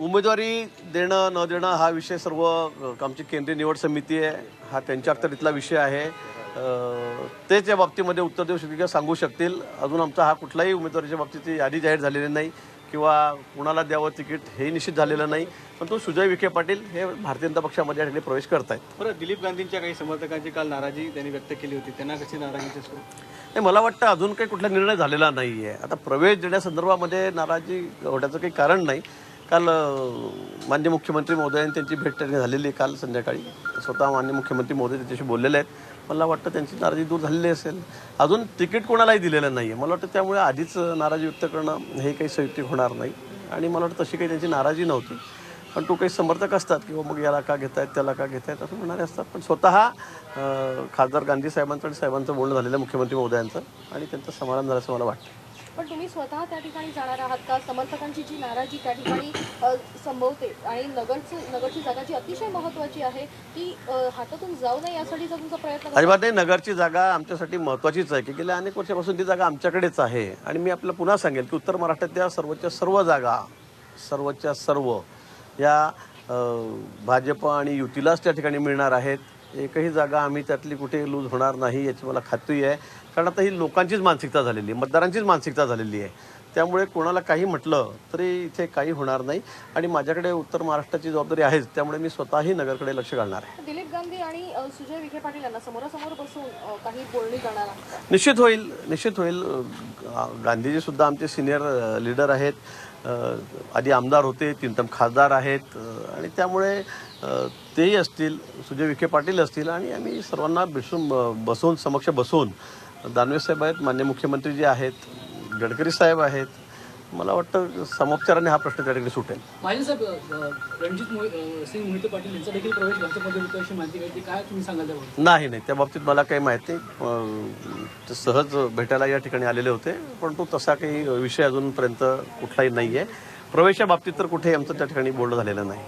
उमेदवारी देणं न देणं हा विषय सर्व आमची केंद्रीय निवड समिती आहे. हा त्यांच्या अखत्यारीतला विषय आहे. तेच या बाबतीमध्ये उत्तर देऊ शकतील किंवा सांगू शकतील. अजून आमचा हा कुठलाही उमेदवारीच्या बाबतीची यादी जाहीर झालेली नाही किंवा कुणाला द्यावं तिकीट हेही निश्चित झालेलं नाही. पण तो सुजय विखे पाटील हे भारतीय जनता पक्षामध्ये या ठिकाणी प्रवेश करत आहेत बरं दिलीप गांधींच्या काही समर्थकांची काल नाराजी त्यांनी व्यक्त केली होती. त्यांना कशी नाराजीचे नाही मला वाटतं अजून काही कुठला निर्णय झालेला नाही आहे आता प्रवेश देण्यासंदर्भामध्ये नाराजी होण्याचं काही कारण नाही. काल अं, मान्य मुख्यमंत्री महोदयांनी त्यांची भेट त्यांनी झालेली आहे काल संध्याकाळी. स्वतः मान्य मुख्यमंत्री महोदय त्याच्याशी बोललेले आहेत. मला वाटतं त्यांची नाराजी दूर झालेली असेल. अजून तिकीट कोणालाही दिलेलं नाही आहे मला वाटतं त्यामुळे आधीच नाराजी व्यक्त करणं हे काही संयुक्तिक होणार नाही. आणि मला वाटतं तशी काही त्यांची नाराजी नव्हती. पण तो काही समर्थक असतात किंवा हो, मग याला का घेतायत त्याला का घेतायत? असं म्हणणारे असतात. पण स्वतः खासदार गांधी साहेबांचं आणि साहेबांचं बोलणं झालेलं मुख्यमंत्री महोदयांचं आणि त्यांचं समाधान झालं असं मला वाटतं. पण तुम्ही स्वतः त्या ठिकाणी जाणार आहात का? समर्थकांची जी नाराजी त्या ठिकाणी संभवते आणि नगरची नगरची जागा जी अतिशय महत्वाची आहे ती हातातून जाऊ नये यासाठीचा तुमचा प्रयत्न अजिबात नाही नगरची जागा आमच्यासाठी महत्त्वाचीच आहे. की गेल्या अनेक वर्षापासून ती जागा आमच्याकडेच आहे. आणि मी आपल्याला पुन्हा सांगेल की उत्तर महाराष्ट्रातल्या सर्वच्या सर्व जागा सर्वच्या सर्व या भाजप आणि युतीलाच त्या ठिकाणी मिळणार आहेत. एकही जागा आम्ही त्यातली कुठे लूज होणार नाही याची मला खात्री आहे. कारण आता ही लोकांचीच मानसिकता झालेली आहे मतदारांचीच मानसिकता झालेली आहे. त्यामुळे कोणाला काही म्हटलं तरी इथे काही होणार नाही. आणि माझ्याकडे उत्तर महाराष्ट्राची जबाबदारी आहेच त्यामुळे मी स्वतःही नगरकडे लक्ष घालणार आहे. दिलीप गांधी आणि सुजय विखे पाटील यांना समोरासमोर बसून काही बोलणी करणार? निश्चित होईल निश्चित होईल. गांधीजी सुद्धा आमचे सिनियर लीडर आहेत. आधी आमदार होते तीन खासदार आहेत आणि त्यामुळे तेही असतील सुजय विखे पाटील असतील आणि आम्ही सर्वांना भेटून बसून समक्ष बसून दानवे साहेब आहेत मान्य मुख्यमंत्री जे आहेत गडकरी साहेब आहेत मला वाटतं समोपचाराने हा प्रश्न त्या ठिकाणी सुटेल. माझे साहेब रणजित सिंग मोहिते पाटील यांचा देखील प्रवेश भाजपमध्ये होतो अशी माहिती काय तुम्ही सांगाल त्यावर नाही नाही. त्या बाबतीत मला काही माहिती ते सहज भेटायला या ठिकाणी आलेले होते. परंतु तसा काही विषय अजूनपर्यंत कुठलाही नाही आहे प्रवेशा बाबतीत तर कुठेही आमचं त्या ठिकाणी बोलणं झालेलं नाही.